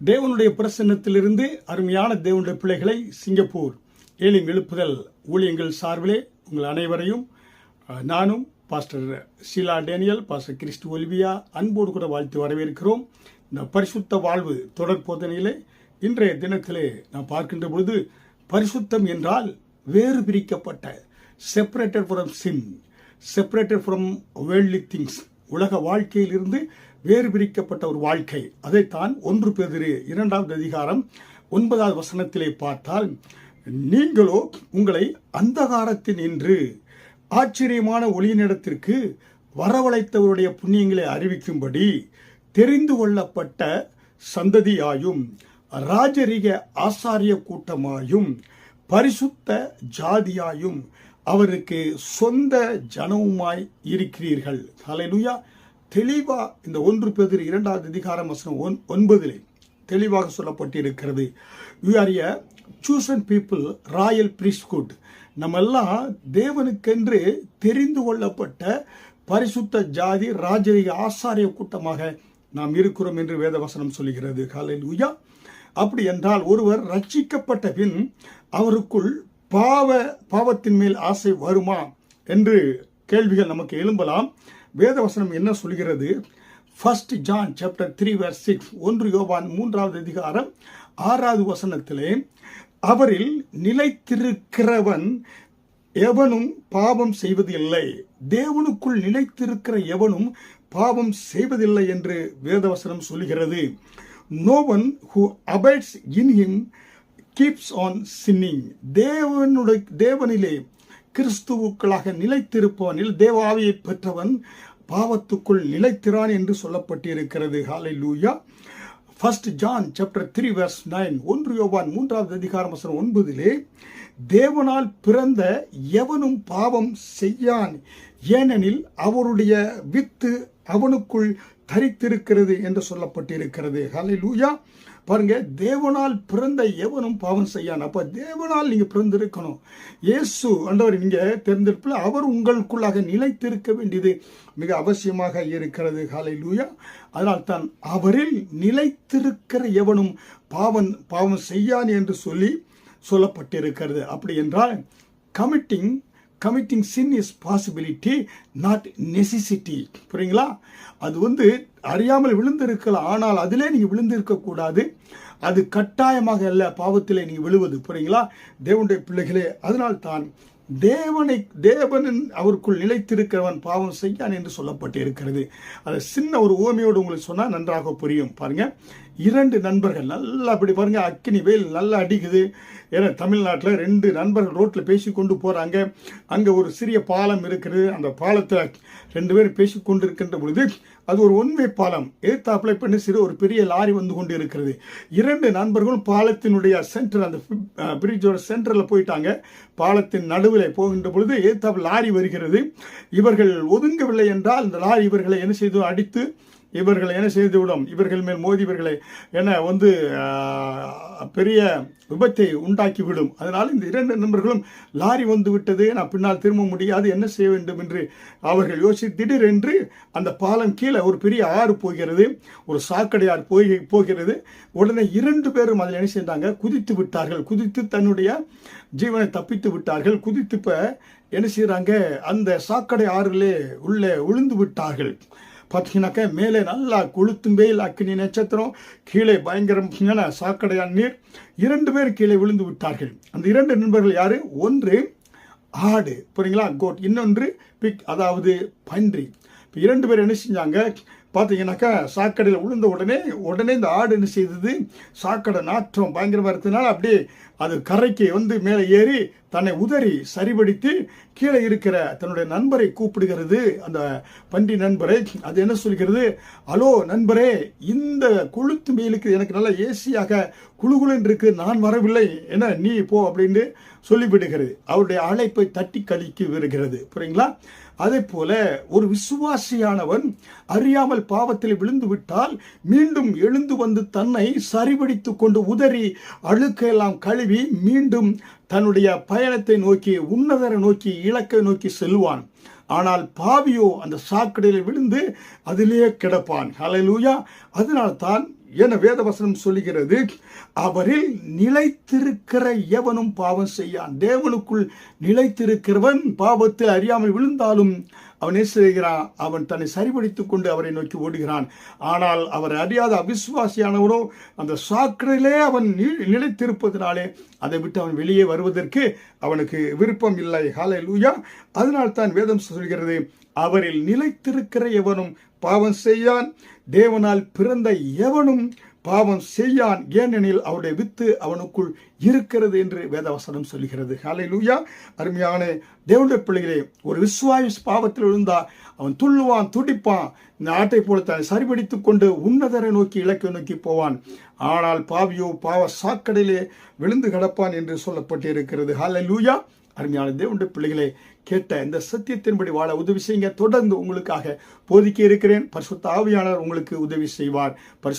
தேவனுடைய பிரசன்னத்திலிருந்து அருமையான தேவனுடைய பிள்ளைகளை சிங்கப்பூர் ஏலிம் எழுப்புதல் ஊழியங்கள் சார்பிலே உங்கள் அனைவரையும் நானும் pastor Sheela Daniel pastor Christu Olivia அன்போடு கூட வாழ்த்து வரவேற்கிறோம். இந்த பரிசுத்த வாழ்வு தொடர் போதனையிலே இன்றைய தினத்திலே நாம் பார்க்கின்ற பொழுது பரிசுத்தம் என்றால் வேறு பிரிக்கப்பட்ட separated from sin separated from worldly things உலக வாழ்க்கையிலிருந்து வேறு பிரிக்கப்பட்ட ஒரு வாழ்க்கை. அதைத்தான் ஒன்று பெதிரு இரண்டாவது அதிகாரம் ஒன்பதாவது வசனத்திலே பார்த்தால் நீங்களோ உங்களை அந்தகாரத்தில் நின்று ஆச்சரியமான ஒளியினிடத்திற்கு வரவழைத்தவருடைய புண்ணியங்களை அறிவிக்கும்படி தெரிந்து கொள்ளப்பட்ட சந்ததியாயும் ராஜரிக ஆசாரிய கூட்டமாயும் பரிசுத்த ஜாதியாயும் அவருக்கு சொந்த ஜனவுமாய் இருக்கிறீர்கள். ஹalleluya. தெளிவா இந்த ஒன்று பேதிரு இரண்டாவது அதிகாரம் வசனம் ஒன் ஒன்பதிலே தெளிவாக சொல்லப்பட்டிருக்கிறது. You are a chosen people royal priesthood. நம்ம எல்லாம் தேவனுக்கென்று தெரிந்து கொள்ளப்பட்ட பரிசுத்த ஜாதி ராஜரிக ஆசாரிய கூட்டமாக நாம் இருக்கிறோம் என்று வேதவசனம் சொல்லுகிறது. உயா அப்படி என்றால் ஒருவர் ரட்சிக்கப்பட்ட பின் அவருக்குள் பாவ பாவத்தின் மேல் ஆசை வருமா? என்று கேள்விகள் நமக்கு எழும்பலாம். வேதவசனம் என்ன சொல்கிறது? First John chapter three verse six ஒன்று யோவான் மூன்றாவது அதிகாரம் ஆறாவது வசனத்திலே அவரில் நிலைத்திருக்கிறவன் எவனும் பாவம் செய்வதில்லை. தேவனுக்குள் நிலைத்திருக்கிற எவனும் பாவம் செய்வதில்லை என்று வேதவசனம் சொல்கிறது no one who abides in him keeps on sinning தேவனுடைய தேவனிலே கிறிஸ்துவுக்களாக நிலைத்திருப்பவனில் தேவாவியை பெற்றவன் பாவத்துக்குள் நிலைத்திறான் என்று சொல்லப்பட்டிருக்கிறது. Hallelujah first John chapter three verse nine ஒன்று யோவான் மூன்றாவது அதிகாரம் வசனம் ஒன்பதிலே தேவனால் பிறந்த எவனும் பாவம் செய்யான் ஏனெனில் அவருடைய வித்து அவனுக்குள் தரித்திருக்கிறது என்று சொல்லப்பட்டிருக்கிறது. ஹலை லூயா பாருங்க தேவனால் பிறந்த எவனும் பாவம் செய்யான். அப்போ தேவனால் நீங்கள் பிறந்திருக்கணும். இயேசு அண்டவர் நீங்கள் தெரிந்திருப்பில் அவர் உங்களுக்குள்ளாக நிலைத்திருக்க வேண்டியது மிக அவசியமாக இருக்கிறது. ஹாலை லூயா அதனால் தான் அவரில் நிலைத்திருக்கிற எவனும் பாவம் பாவம் செய்யான் என்று சொல்லி சொல்லப்பட்டிருக்கிறது. அப்படி என்றால் committing committing sin is possibility not necessity புரியுங்களா? அது வந்து அறியாமல் விழுந்திருக்கலாம். ஆனால் அதிலே நீங்கள் விழுந்திருக்கக்கூடாது. அது கட்டாயமாக அல்ல பாவத்திலே நீங்கள் விழுவது. புரியுங்களா? தேவனுடைய பிள்ளைகளே அதனால் தான் தேவனை தேவனின் அவருக்குள் நிலைத்திருக்கிறவன் பாவம் செய்யான் என்று சொல்லப்பட்டு இருக்கிறது அது சின்ன ஒரு ஓமையோடு உங்களுக்கு சொன்னால் நன்றாக புரியும். பாருங்க. இரண்டு நண்பர்கள் நல்லா அப்படி பாருங்க. அக்கினி வெயில் நல்லா அடிக்குது. ஏன்னா தமிழ்நாட்டில் ரெண்டு நண்பர்கள் ரோட்டில் பேசி கொண்டு போகிறாங்க அங்கே ஒரு சிறிய பாலம் இருக்கிறது அந்த பாலத்தில் ரெண்டு பேரும் பேசி கொண்டு இருக்கின்ற பொழுது அது ஒரு ஒன்வே பாலம். ஏத்தாப்புல பண்ணி சிறு ஒரு பெரிய லாரி வந்து கொண்டு இருக்கிறது இரண்டு நண்பர்களும் பாலத்தினுடைய சென்டர் அந்த பிரிட்ஜோட சென்டரில் போயிட்டாங்க. பாலத்தின் நடுவு நடுவில் போகின்ற பொழுது ஏத்தாப்பு லாரி வருகிறது. இவர்கள் ஒதுங்கவில்லை என்றால் இந்த லாரி இவர்களை என்ன செய்து? அடித்து இவர்களை என்ன செய்துவிடும்? இவர்கள் மேல் மோதி இவர்களை என வந்து பெரிய விபத்தை உண்டாக்கிவிடும். அதனால் இந்த இரண்டு நண்பர்களும் லாரி வந்து விட்டது நான் பின்னால் திரும்ப முடியாது. என்ன செய்ய வேண்டும் என்று அவர்கள் யோசித்து திடீரென்று அந்த பாலம் கீழே ஒரு பெரிய ஆறு போகிறது. ஒரு சாக்கடை ஆறு போய் போகிறது. உடனே இரண்டு பேரும் அதில் என்ன செய்தாங்க? குதித்து விட்டார்கள். குதித்து தன்னுடைய ஜீவனை தப்பித்து விட்டார்கள். குதித்து இப்போ என்ன செய்கிறாங்க அந்த சாக்கடை ஆறிலே உள்ளே விழுந்து விட்டார்கள். பார்த்தீங்கன்னாக்கா மேலே நல்லா கொளுத்தும் வெயில் அக்கினி நட்சத்திரம் கீழே பயங்கரமான சாக்கடையான் நீர் இரண்டு பேர் கீழே விழுந்து விட்டார்கள். அந்த இரண்டு நண்பர்கள் யார்? ஒன்று ஆடு. புரியுங்களா? கோட் இன்னொன்று பிக் அதாவது பன்றி. இப்போ இரண்டு பேர் என்ன செஞ்சாங்க? பார்த்தீங்கன்னாக்கா சாக்கடையில் விழுந்த உடனே உடனே இந்த ஆடு என்ன செய்தது? சாக்கடை நாற்றம் பயங்கரமாக இருக்கிறதுனால அப்படியே அது கரைக்கு வந்து மேலே ஏறி தன்னை உதறி சரிபடுத்தி கீழே இருக்கிற தன்னுடைய நண்பரை கூப்பிடுகிறது. அந்த பண்டி நண்பரை அது என்ன சொல்கிறது? ஹலோ நண்பரே இந்த கொளுத்து மேலுக்கு எனக்கு நல்ல ஏசியாக குழுகுலன் இருக்கு நான் வரவில்லை. என்ன நீ போ அப்படின்னு சொல்லிவிடுகிறது. அவருடைய அழைப்பை தட்டி கழிக்கு வருகிறது புரியுங்களா? அதே போல ஒரு விசுவாசியானவன் அறியாமல் பாவத்தில் விழுந்து விட்டால் மீண்டும் எழுந்து வந்து தன்னை சரிபடித்து கொண்டு உதறி அழுக்கையெல்லாம் கழுவி மீண்டும் தன்னுடைய பயணத்தை நோக்கி உன்னதரை நோக்கி இலக்கை நோக்கி செல்வான். ஆனால் பாவியோ அந்த சாக்கடையில் விழுந்து அதிலேயே கிடப்பான். ஹalleluya. அதனால்தான் என வேதவசனம் சொல்லுகிறது அவரில் நிலைத்திருக்கிற எவனும் பாவம் செய்யான். தேவனுக்குள் நிலைத்திருக்கிறவன் பாவத்தை அறியாமல் விழுந்தாலும் அவன் என்ன செய்கிறான் அவன் தன்னை சரிபடித்துக் கொண்டு அவரை நோக்கி ஓடுகிறான். ஆனால் அவர் அறியாத அவிசுவாசியானவனோ அந்த சாக்கடையிலே அவன் நிலைத்திருப்பதனாலே அதை விட்டு அவன் வெளியே வருவதற்கு அவனுக்கு விருப்பம் இல்லை. ஹாலை லூயா அதனால் தான் வேதம் சொல்கிறது அவரில் நிலைத்திருக்கிற எவனும் பாவம் செய்யான். தேவனால் பிறந்த எவனும் பாவம் செய்யான் ஏனெனில் அவருடைய வித்து அவனுக்குள் இருக்கிறது என்று வேதவசனம் சொல்கிறது ஹாலை லூயா அருமையான தேவனுடைய பிள்ளைகளே ஒரு விஸ்வாயுஸ் பாவத்தில் விழுந்தா அவன் துள்ளுவான் துடிப்பான். இந்த ஆட்டை போல தன்னை சரிபடித்து கொண்டு உன்னதரை நோக்கி இலக்கை நோக்கி போவான். ஆனால் பாவியோ பாவ சாக்கடையிலே விழுந்து கிடப்பான் என்று சொல்லப்பட்டு இருக்கிறது ஹாலை லூயா அருமையான தேவனுடைய பிள்ளைகளே கேட்ட இந்த சத்தியத்தின்படி வாழ உதவி செய்யுங்க. தொடர்ந்து உங்களுக்காக போதிக்க இருக்கிறேன். பரிசுத்த ஆவியானவர் உங்களுக்கு உதவி செய்வார். பரிசு